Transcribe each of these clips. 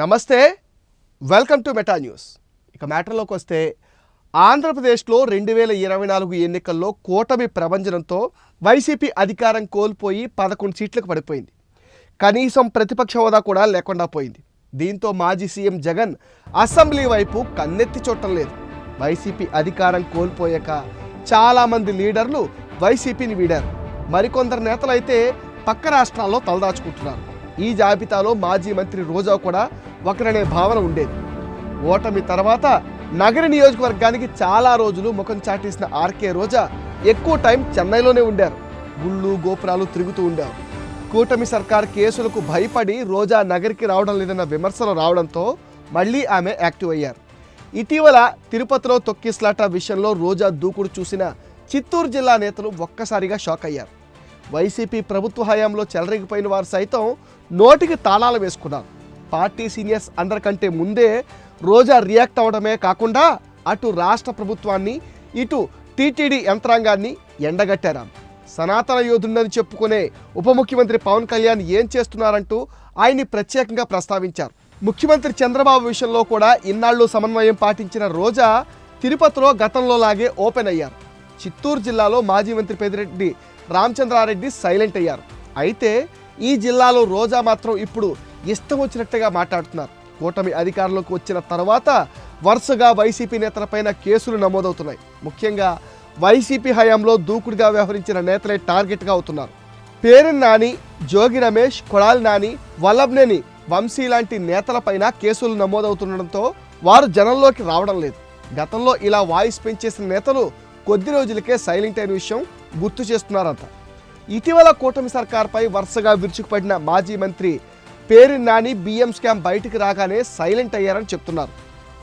నమస్తే welcome to meta news. ఇక మ్యాటర్లోకి వస్తే ఆంధ్రప్రదేశ్లో రెండు వేల ఇరవై నాలుగు ఎన్నికల్లో కూటమి ప్రభంజనంతో వైసీపీ అధికారం కోల్పోయి పదకొండు సీట్లకు పడిపోయింది. కనీసం ప్రతిపక్ష హోదా కూడా లేకుండా పోయింది. దీంతో మాజీ సీఎం జగన్ అసెంబ్లీ వైపు కన్నెత్తి చూడటం లేదు. వైసీపీ అధికారం కోల్పోయాక చాలామంది లీడర్లు వైసీపీని వీడారు. మరికొందరు నేతలు అయితే పక్క రాష్ట్రాల్లో తలదాచుకుంటున్నారు. ఈ జాబితాలో మాజీ మంత్రి రోజా కూడా ఒకరనే భావన ఉండేది. ఓటమి తర్వాత నగర నియోజకవర్గానికి చాలా రోజులు ముఖం చాటేసిన ఆర్కే రోజా ఎక్కువ టైం చెన్నైలోనే ఉండారు. గుళ్ళు గోపురాలు తిరుగుతూ ఉండారు. కూటమి సర్కార్ కేసులకు భయపడి రోజా నగరికి రావడం లేదన్న విమర్శలు రావడంతో మళ్ళీ ఆమె యాక్టివ్ అయ్యారు. ఇటీవల తిరుపతిలో తొక్కిస్లాట విషయంలో రోజా దూకుడు చూసిన చిత్తూరు జిల్లా నేతలు ఒక్కసారిగా షాక్ అయ్యారు. వైసీపీ ప్రభుత్వ హయాంలో చెలరేగిపోయిన వారు సైతం నోటికి తాళాలు వేసుకున్నారు పార్టీ సీనియర్స్ అందరికంటే ముందే రోజా రియాక్ట్ అవడమే కాకుండా అటు రాష్ట్ర ప్రభుత్వాన్ని ఇటు టీటీడీ యంత్రాంగాన్ని ఎండగట్టారు. సనాతన యోధుడని చెప్పుకునే ఉప ముఖ్యమంత్రి పవన్ కళ్యాణ్ ఏం చేస్తున్నారంటూ ఆయన్ని ప్రత్యేకంగా ప్రస్తావించారు. ముఖ్యమంత్రి చంద్రబాబు విషయంలో కూడా ఇన్నాళ్ళు సమన్వయం పాటించిన రోజా తిరుపతిలో గతంలో లాగే ఓపెన్ అయ్యారు. చిత్తూరు జిల్లాలో మాజీ మంత్రి పెదిరెడ్డి రామచంద్రారెడ్డి సైలెంట్ అయ్యారు. అయితే ఈ జిల్లాలో రోజా మాత్రం ఇప్పుడు ఇష్టం వచ్చినట్టుగా మాట్లాడుతున్నారు. కూటమి అధికారంలోకి వచ్చిన తర్వాత వరుసగా వైసీపీ నేతలపైన కేసులు నమోదవుతున్నాయి. ముఖ్యంగా వైసీపీ హయాంలో దూకుడుగా వ్యవహరించిన నేతలే టార్గెట్గా అవుతున్నారు. పేరు నాని జోగి రమేష్ కొడాలి నాని వల్లభనేని వంశీ లాంటి నేతలపైన కేసులు నమోదవుతుండడంతో వారు జనంలోకి రావడం లేదు. గతంలో ఇలా వాయిస్ పెంచేసిన నేతలు కొద్ది రోజులకే సైలెంట్ అయిన విషయం గుర్తు చేస్తున్నారంట. ఇటీవల కూటమి సర్కార్పై వరుసగా విరుచుకుపడిన మాజీ మంత్రి పేరు నాని బియ్యం స్కామ్ బయటికి రాగానే సైలెంట్ అయ్యారని చెప్తున్నారు.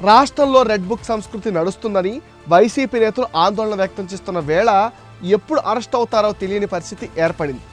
రాష్ట్రంలో రెడ్ బుక్ సంస్కృతి నడుస్తుందని వైసీపీ నేతలు ఆందోళన వ్యక్తం చేస్తున్న వేళ ఎప్పుడు అరెస్ట్ అవుతారో తెలియని పరిస్థితి ఏర్పడింది.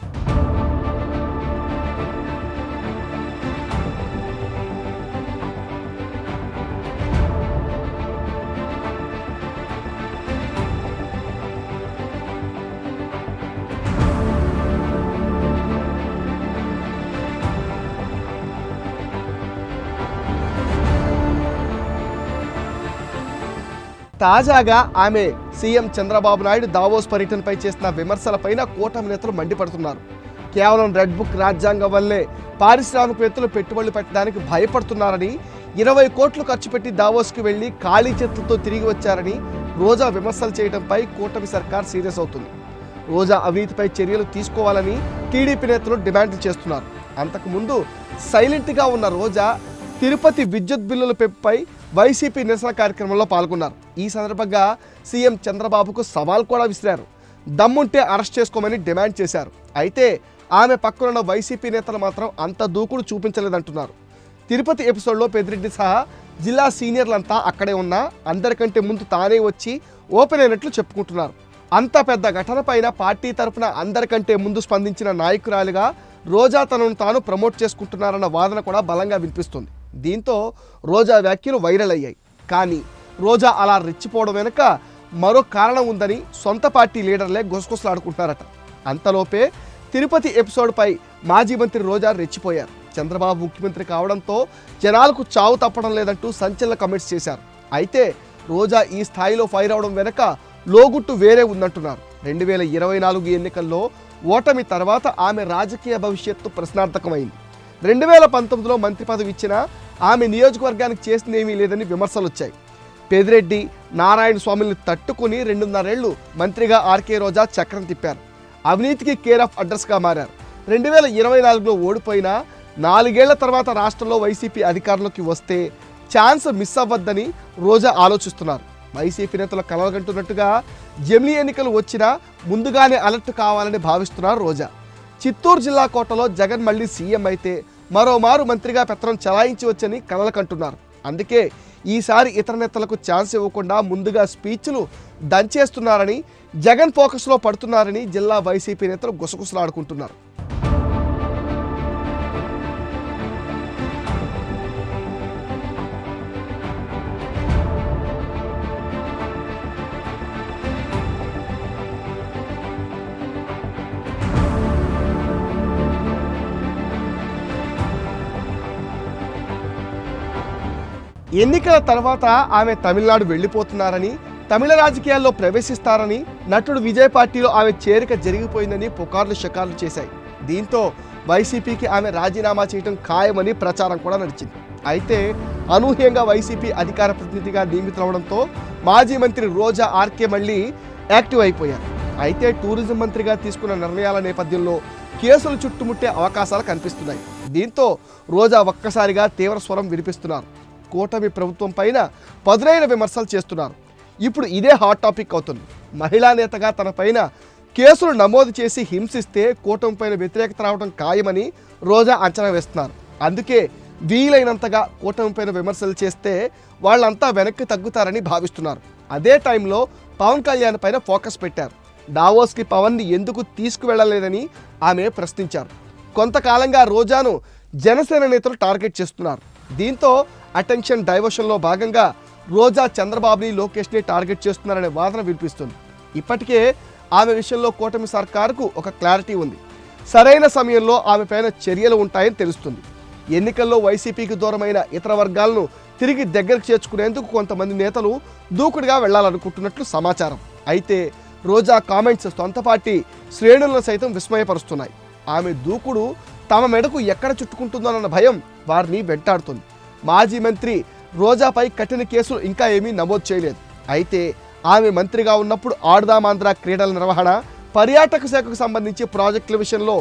తాజాగా ఆమె సీఎం చంద్రబాబు నాయుడు దావోస్ పర్యటనపై చేసిన విమర్శలపైన కూటమి నేతలు మండిపడుతున్నారు. కేవలం రెడ్ బుక్ రాజ్యాంగం వల్లే పారిశ్రామికవేత్తలు పెట్టుబడులు పెట్టడానికి భయపడుతున్నారని ఇరవై కోట్లు ఖర్చు పెట్టి దావోస్కి వెళ్ళి ఖాళీ చేతులతో తిరిగి వచ్చారని రోజా విమర్శలు చేయడంపై కూటమి సర్కార్ సీరియస్ అవుతుంది. రోజా అవినీతిపై చర్యలు తీసుకోవాలని టీడీపీ నేతలు డిమాండ్లు చేస్తున్నారు. అంతకుముందు సైలెంట్గా ఉన్న రోజా తిరుపతి విద్యుత్ బిల్లుల పెంపుపై వైసీపీ నిరసన కార్యక్రమంలో పాల్గొన్నారు. ఈ సందర్భంగా సీఎం చంద్రబాబుకు సవాల్ కూడా విసిరారు. దమ్ముంటే అరెస్ట్ చేసుకోమని డిమాండ్ చేశారు. అయితే ఆమె పక్కనున్న వైసీపీ నేతలు మాత్రం అంత దూకుడు చూపించలేదంటున్నారు. తిరుపతి ఎపిసోడ్లో పెద్దిరెడ్డి సహా జిల్లా సీనియర్లంతా అక్కడే ఉన్నా అందరికంటే ముందు తానే వచ్చి ఓపెన్ అయినట్లు చెప్పుకుంటున్నారు. అంత పెద్ద ఘటన పైన పార్టీ తరపున అందరికంటే ముందు స్పందించిన నాయకురాలుగా రోజా తనను తాను ప్రమోట్ చేసుకుంటున్నారన్న వాదన కూడా బలంగా వినిపిస్తుంది. దీంతో రోజా వ్యాఖ్యలు వైరల్ అయ్యాయి. కానీ రోజా అలా రెచ్చిపోవడం వెనుక మరో కారణం ఉందని సొంత పార్టీ లీడర్లే గుసగుసలాడుకుంటున్నారట. అంతలోపే తిరుపతి ఎపిసోడ్పై మాజీ మంత్రి రోజా రెచ్చిపోయారు. చంద్రబాబు ముఖ్యమంత్రి కావడంతో జనాలకు చావు తప్పడం లేదంటూ సంచలన కమెంట్స్ చేశారు. అయితే రోజా ఈ స్థాయిలో ఫైర్ అవడం వెనుక లోగుట్టు వేరే ఉందంటున్నారు. రెండు వేల ఇరవై నాలుగు ఎన్నికల్లో ఓటమి తర్వాత ఆమె రాజకీయ భవిష్యత్తు ప్రశ్నార్థకమైంది. రెండు వేల పంతొమ్మిదిలో మంత్రి పదవి ఇచ్చిన ఆమె నియోజకవర్గానికి చేసిందేమీ లేదని విమర్శలు వచ్చాయి పెదిరెడ్డి నారాయణ స్వామిని తట్టుకుని రెండున్నరేళ్ళు మంత్రిగా ఆర్కే రోజా చక్రం తిప్పారు. అవినీతికి కేర్ ఆఫ్ అడ్రస్గా మారారు. రెండు వేల ఇరవై నాలుగులో ఓడిపోయినా నాలుగేళ్ళ తర్వాత రాష్ట్రంలో వైసీపీ అధికారంలోకి వస్తే ఛాన్స్ మిస్ అవ్వద్దని రోజా ఆలోచిస్తున్నారు. వైసీపీ నేతలు కలవగంటున్నట్టుగా జమిలీ ఎన్నికలు వచ్చినా ముందుగానే అలర్ట్ కావాలని భావిస్తున్నారు రోజా. చిత్తూరు జిల్లా కోటలో జగన్ మళ్ళీ సీఎం అయితే మరోమారు మంత్రిగా పెత్తనం చలాయించవచ్చని కలలకంటున్నారు అందుకే ఈసారి ఇతర నేతలకు ఛాన్స్ ఇవ్వకుండా ముందుగా స్పీచ్లు దంచేస్తున్నారని జగన్ ఫోకస్లో పడుతున్నారని జిల్లా వైసీపీ నేతలు గుసగుసలాడుకుంటున్నారు. ఎన్నికల తర్వాత ఆమె తమిళనాడు వెళ్ళిపోతున్నారని తమిళ రాజకీయాల్లో ప్రవేశిస్తారని నటుడు విజయ్ పార్టీలో ఆమె చేరిక జరిగిపోయిందని పుకార్లు షకార్లు చేశాయి. దీంతో వైసీపీకి ఆమె రాజీనామా చేయడం ఖాయమని ప్రచారం కూడా నడిచింది. అయితే అనూహ్యంగా వైసీపీ అధికార ప్రతినిధిగా నియమితులవడంతో మాజీ మంత్రి రోజా ఆర్కే మళ్ళీ యాక్టివ్ అయిపోయారు. అయితే టూరిజం మంత్రిగా తీసుకున్న నిర్ణయాల నేపథ్యంలో కేసులు చుట్టుముట్టే అవకాశాలు కనిపిస్తున్నాయి. దీంతో రోజా ఒక్కసారిగా తీవ్ర స్వరం వినిపిస్తున్నారు. కూటమి ప్రభుత్వం పైన పదునైన విమర్శలు చేస్తున్నారు. ఇప్పుడు ఇదే హాట్ టాపిక్ అవుతుంది. మహిళా నేతగా తన పైన కేసులు నమోదు చేసి హింసిస్తే కూటమి పైన వ్యతిరేకత రావడం ఖాయమని రోజా అంచనా వేస్తున్నారు. అందుకే వీలైనంతగా కూటమి పైన విమర్శలు చేస్తే వాళ్ళంతా వెనక్కి తగ్గుతారని భావిస్తున్నారు. అదే టైంలో పవన్ కళ్యాణ్ పైన ఫోకస్ పెట్టారు. డావోస్కి పవన్ని ఎందుకు తీసుకువెళ్ళలేదని ఆమె ప్రశ్నించారు. కొంతకాలంగా రోజాను జనసేన నేతలు టార్గెట్ చేస్తున్నారు. దీంతో అటెన్షన్ డైవర్షన్లో భాగంగా రోజా చంద్రబాబుని లోకేష్ని టార్గెట్ చేస్తున్నారనే వాదన వినిపిస్తుంది. ఇప్పటికే ఆమె విషయంలో కూటమి సర్కారుకు ఒక క్లారిటీ ఉంది. సరైన సమయంలో ఆమె పైన చర్యలు ఉంటాయని తెలుస్తుంది. ఎన్నికల్లో వైసీపీకి దూరమైన ఇతర వర్గాలను తిరిగి దగ్గరకు చేర్చుకునేందుకు కొంతమంది నేతలు దూకుడుగా వెళ్ళాలనుకుంటున్నట్లు సమాచారం. అయితే రోజా కామెంట్స్ సొంత పార్టీ శ్రేణులను సైతం విస్మయపరుస్తున్నాయి. ఆమె దూకుడు తమ మెడకు ఎక్కడ చుట్టుకుంటుందోనన్న భయం వారిని వెంటాడుతుంది. మాజీ మంత్రి రోజాపై కఠిన కేసులు ఇంకా ఏమీ నమోదు చేయలేదు. అయితే ఆమె మంత్రిగా ఉన్నప్పుడు ఆడదామాంధ్ర క్రీడల నిర్వహణ పర్యాటక శాఖకు సంబంధించి ప్రాజెక్టుల విషయంలో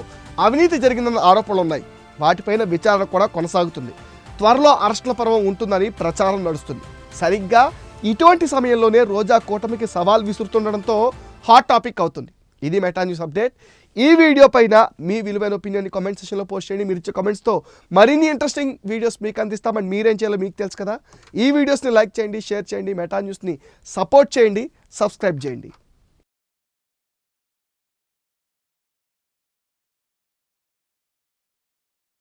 అవినీతి జరిగిందన్న ఆరోపణలు ఉన్నాయి వాటిపైన విచారణ కూడా కొనసాగుతుంది. త్వరలో అరెస్టుల పర్వం ఉంటుందని ప్రచారం నడుస్తుంది. సరిగ్గా ఇటువంటి సమయంలోనే రోజా కూటమికి సవాల్ విసురుతుండడంతో హాట్ టాపిక్ అవుతుంది. ఇది మెటా న్యూస్ అప్డేట్. ఈ వీడియో పైన మీ విలువైన ఒపీనియన్ కామెంట్ సెషన్లో పోస్ట్ చేయండి. మీరు ఇచ్చే కామెంట్స్తో మరిన్ని ఇంట్రెస్టింగ్ వీడియోస్ మీకు అందిస్తామని మీరేం చేయాలో మీకు తెలుసు కదా. ఈ వీడియోస్ని లైక్ చేయండి షేర్ చేయండి మెటా న్యూస్ని సపోర్ట్ చేయండి సబ్స్క్రైబ్ చేయండి.